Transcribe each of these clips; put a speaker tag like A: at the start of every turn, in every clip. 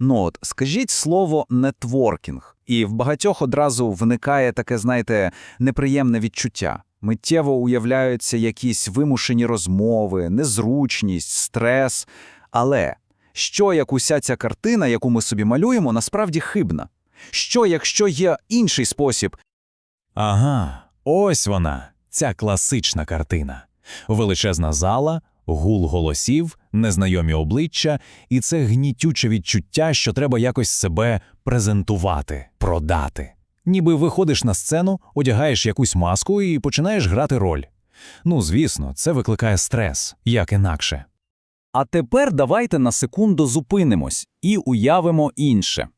A: Ну от, скажіть слово нетворкінг, і в багатьох одразу виникає таке, знаєте, неприємне відчуття. Миттєво уявляються якісь вимушені розмови, незручність, стрес. Але що як уся ця картина, яку ми собі малюємо, насправді хибна? Що, якщо є інший спосіб?
B: Ага, ось вона, ця класична картина. Величезна зала, гул голосів, незнайомі обличчя, і це гнітюче відчуття, що треба якось себе презентувати, продати. Ніби виходиш на сцену, одягаєш якусь маску і починаєш грати роль. Ну, звісно, це викликає стрес, як інакше.
A: А тепер давайте на секунду зупинимось і уявимо інше.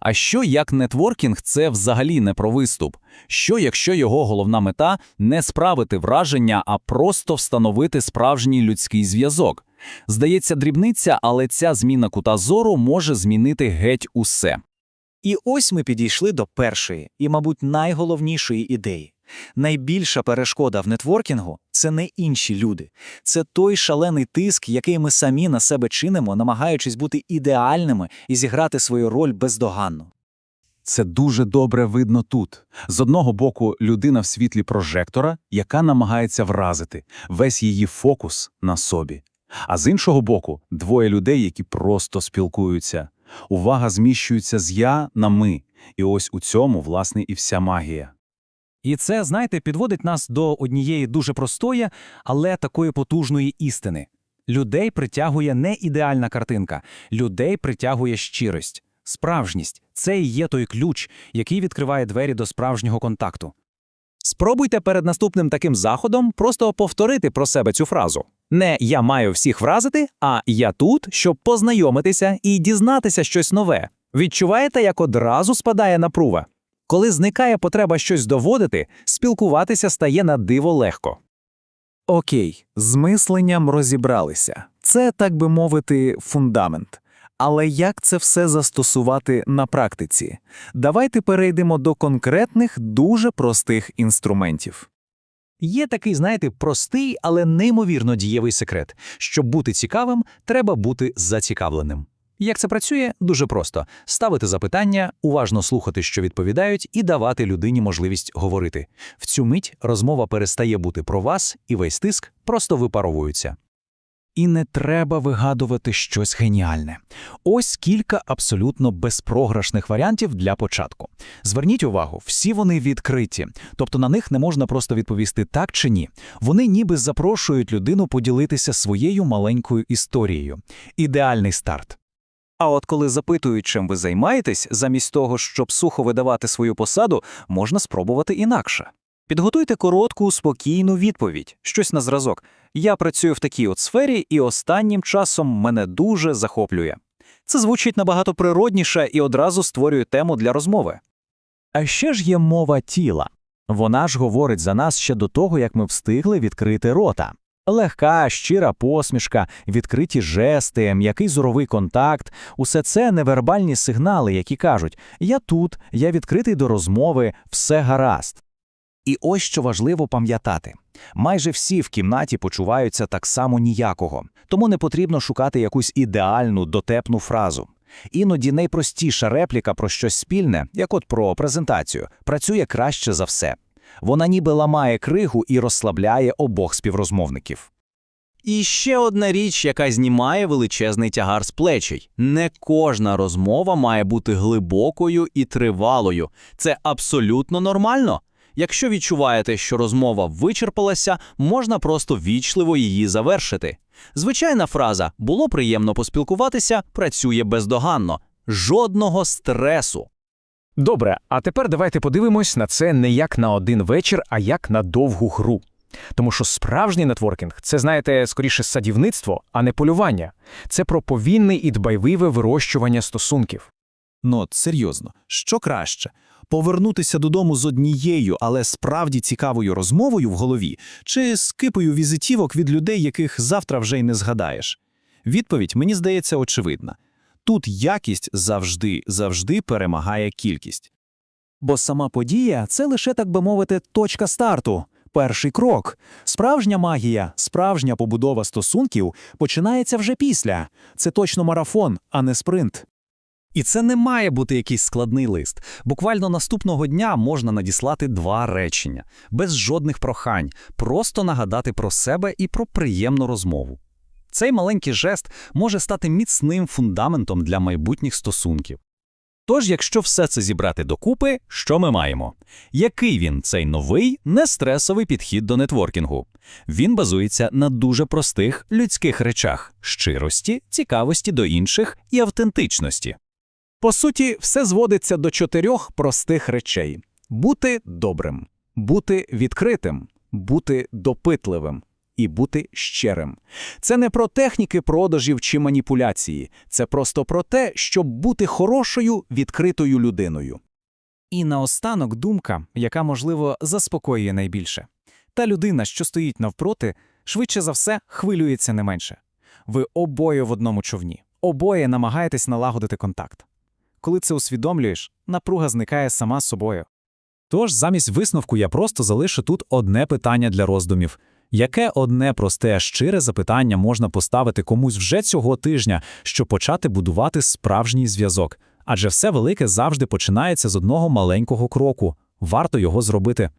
A: А що як нетворкінг це взагалі не про виступ? Що якщо його головна мета не справити враження, а просто встановити справжній людський зв'язок? Здається, дрібниця, але ця зміна кута зору може змінити геть усе.
C: І ось ми підійшли до першої і, мабуть, найголовнішої ідеї. Найбільша перешкода в нетворкінгу це не інші люди, це той шалений тиск, який ми самі на себе чинимо, намагаючись бути ідеальними і зіграти свою роль бездоганно.
D: Це дуже добре видно тут. З одного боку, людина в світлі прожектора, яка намагається вразити весь її фокус на собі. А з іншого боку, двоє людей, які просто спілкуються. Увага зміщується з я на ми. І ось у цьому, власне, і вся магія.
E: І це, знаєте, підводить нас до однієї дуже простої, але такої потужної істини. Людей притягує не ідеальна картинка, людей притягує щирість. Справжність це і є той ключ, який відкриває двері до справжнього контакту. Спробуйте перед наступним таким заходом просто повторити про себе цю фразу. Не я маю всіх вразити, а я тут, щоб познайомитися і дізнатися щось нове. Відчуваєте, як одразу спадає напрува? Коли зникає потреба щось доводити, спілкуватися стає на диво легко.
C: Окей, з мисленням розібралися. Це, так би мовити, фундамент. Але як це все застосувати на практиці? Давайте перейдемо до конкретних, дуже простих інструментів.
E: Є такий, знаєте, простий, але неймовірно дієвий секрет. Щоб бути цікавим, треба бути зацікавленим. Як це працює? Дуже просто: ставити запитання, уважно слухати, що відповідають, і давати людині можливість говорити. В цю мить розмова перестає бути про вас, і весь тиск просто випаровується. І не треба вигадувати щось геніальне. Ось кілька абсолютно безпрограшних варіантів для початку. Зверніть увагу, всі вони відкриті, тобто на них не можна просто відповісти так чи ні. Вони ніби запрошують людину поділитися своєю маленькою історією. Ідеальний старт.
C: А от коли запитують, чим ви займаєтесь, замість того, щоб сухо видавати свою посаду, можна спробувати інакше. Підготуйте коротку, спокійну відповідь, щось на зразок. Я працюю в такій от сфері, і останнім часом мене дуже захоплює. Це звучить набагато природніше і одразу створює тему для розмови.
E: А ще ж є мова тіла. Вона ж говорить за нас ще до того, як ми встигли відкрити рота. Легка, щира посмішка, відкриті жести, м'який зоровий контакт усе це невербальні сигнали, які кажуть: я тут, я відкритий до розмови, все гаразд. І ось що важливо пам'ятати: майже всі в кімнаті почуваються так само ніякого, тому не потрібно шукати якусь ідеальну дотепну фразу. Іноді найпростіша репліка про щось спільне, як от про презентацію, працює краще за все. Вона ніби ламає кригу і розслабляє обох співрозмовників.
A: І ще одна річ, яка знімає величезний тягар з плечей. Не кожна розмова має бути глибокою і тривалою. Це абсолютно нормально. Якщо відчуваєте, що розмова вичерпалася, можна просто вічливо її завершити. Звичайна фраза було приємно поспілкуватися, працює бездоганно, жодного стресу.
F: Добре, а тепер давайте подивимось на це не як на один вечір, а як на довгу гру. Тому що справжній нетворкінг це, знаєте, скоріше садівництво, а не полювання. Це про повільне і дбайливе вирощування стосунків.
G: Ну, серйозно, що краще? Повернутися додому з однією, але справді цікавою розмовою в голові, чи з кипою візитівок від людей, яких завтра вже й не згадаєш? Відповідь, мені здається, очевидна. Тут якість завжди, завжди перемагає кількість.
C: Бо сама подія це лише, так би мовити, точка старту, перший крок. Справжня магія, справжня побудова стосунків починається вже після. Це точно марафон, а не спринт.
E: І це не має бути якийсь складний лист. Буквально наступного дня можна надіслати два речення, без жодних прохань, просто нагадати про себе і про приємну розмову. Цей маленький жест може стати міцним фундаментом для майбутніх стосунків.
A: Тож, якщо все це зібрати докупи, що ми маємо? Який він цей новий, нестресовий підхід до нетворкінгу? Він базується на дуже простих людських речах: щирості, цікавості до інших і автентичності.
E: По суті, все зводиться до чотирьох простих речей: бути добрим, бути відкритим, бути допитливим і бути щирим. Це не про техніки продажів чи маніпуляції, це просто про те, щоб бути хорошою, відкритою людиною.
C: І наостанок думка, яка, можливо, заспокоює найбільше. Та людина, що стоїть навпроти, швидше за все хвилюється не менше. Ви обоє в одному човні, обоє намагаєтесь налагодити контакт. Коли це усвідомлюєш, напруга зникає сама собою.
B: Тож замість висновку я просто залишу тут одне питання для роздумів. Яке одне просте, щире запитання можна поставити комусь вже цього тижня, щоб почати будувати справжній зв'язок? Адже все велике завжди починається з одного маленького кроку. Варто його зробити.